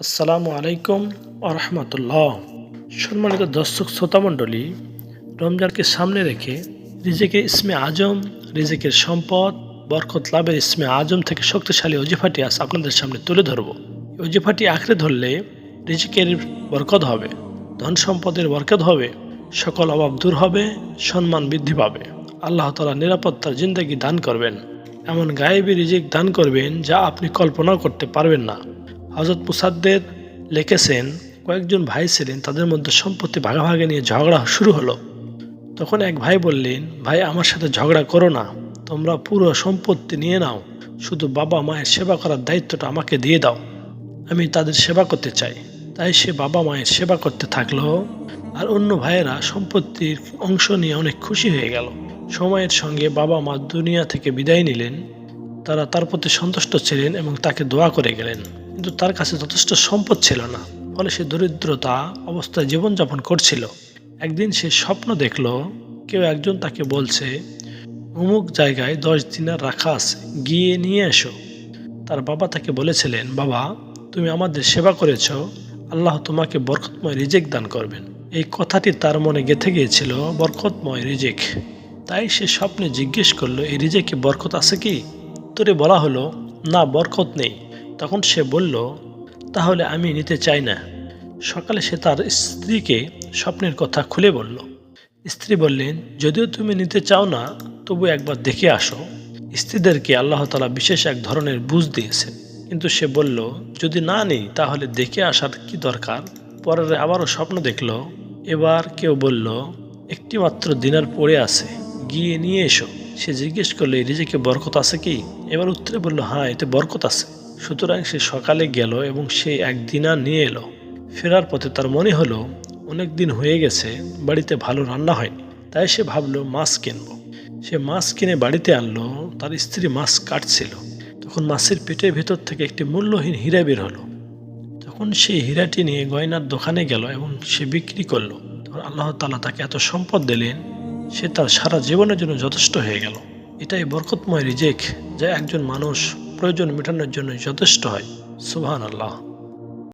আসসালামু আলাইকুম আরহামতুল্লাহ সম্মানিত দর্শক শ্রোতামণ্ডলী রমজানকে সামনে রেখে রিজেকের ইসমে আজম, রিজেকের সম্পদ, বরকত লাভের ইসমে আজম থেকে শক্তিশালী অজিফাটি আজ আপনাদের সামনে তুলে ধরব। অজিফাটি আঁকড়ে ধরলে রিজিকের বরকত হবে, ধন সম্পদের বরকত হবে, সকল অভাব দূর হবে, সম্মান বৃদ্ধি পাবে। আল্লাহ তালা নিরাপত্তার জিন্দগি দান করবেন। এমন গায়েবী রিজিক দান করবেন যা আপনি কল্পনাও করতে পারবেন না। হজরত মুসাদ্দের লিখেছেন, কয়েকজন ভাই ছিলেন, তাদের মধ্যে সম্পত্তি ভাগাভাগি নিয়ে ঝগড়া শুরু হলো। তখন এক ভাই বললেন, ভাই, আমার সাথে ঝগড়া করো না, তোমরা পুরো সম্পত্তি নিয়ে নাও, শুধু বাবা মায়ের সেবা করার দায়িত্বটা আমাকে দিয়ে দাও, আমি তাদের সেবা করতে চাই। তাই সে বাবা মায়ের সেবা করতে থাকল, আর অন্য ভাইয়েরা সম্পত্তির অংশ নিয়ে অনেক খুশি হয়ে গেল। সময়ের সঙ্গে বাবা মা দুনিয়া থেকে বিদায় নিলেন, তারা তার প্রতি সন্তুষ্ট ছিলেন এবং তাকে দোয়া করে গেলেন। কিন্তু তার কাছে যথেষ্ট সম্পদ ছিল না। ফলে সে দরিদ্রতা অবস্থায় জীবনযাপন করছিল। একদিন সে স্বপ্ন দেখল, কেউ একজন তাকে বলছে, অমুক জায়গায় দশ দিনার রাখা আছে, গিয়ে নিয়ে এসো। তার বাবা তাকে বলেছিলেন, বাবা, তুমি আমাদের সেবা করেছ, আল্লাহ তোমাকে বরকতময় রিজেক দান করবেন। এই কথাটি তার মনে গেঁথে গিয়েছিল, বরকতময় রিজেক। তাই সে স্বপ্নে জিজ্ঞেস করল, এই রিজেকে বরকত আছে কি? তোরে বলা হলো, না, বরকত নেই। তখন সে বলল, তাহলে আমি নিতে চাই না। সকালে সে তার স্ত্রীকে স্বপ্নের কথা খুলে বলল। স্ত্রী বললেন, যদিও তুমি নিতে চাও না, তবু একবার দেখে আসো। স্ত্রীদেরকে আল্লাহ তালা বিশেষ এক ধরনের বুঝ দিয়েছেন। কিন্তু সে বলল, যদি না নেই, তাহলে দেখে আসার কি দরকার? পরের আবারও স্বপ্ন দেখল। এবার কেউ বলল একটি মাত্র দিনার পড়ে আছে, গিয়ে নিয়ে এসো। সে জিজ্ঞেস করল রিজেকে বরকত আছে কি? এবার উত্তরে বলল হ্যাঁ এতে বরকত আছে। সুতরাং সে সকালে গেল এবং সে এক দিনা নিয়ে এলো। ফেরার পথে তার মনে হলো, অনেক দিন হয়ে গেছে, বাড়িতে ভালো রান্না হয়নি। তাই সে ভাবলো, মাছ কিনবো। সে মাছ কিনে বাড়িতে আনলো, তার স্ত্রী মাছ কাটছিল। তখন মাছের পেটের ভেতর থেকে একটি মূল্যহীন হীরা বের হলো। তখন সেই হীরাটি নিয়ে গয়নার দোকানে গেল এবং সে বিক্রি করল। তখন আল্লাহ তালা তাকে এত সম্পদ দিলেন, সে তার সারা জীবনের জন্য যথেষ্ট হয়ে গেল। এটাই বরকতময় রিজেক, যা একজন মানুষ প্রয়োজন মেটানোর জন্য যথেষ্ট হয়। সুবহান আল্লাহ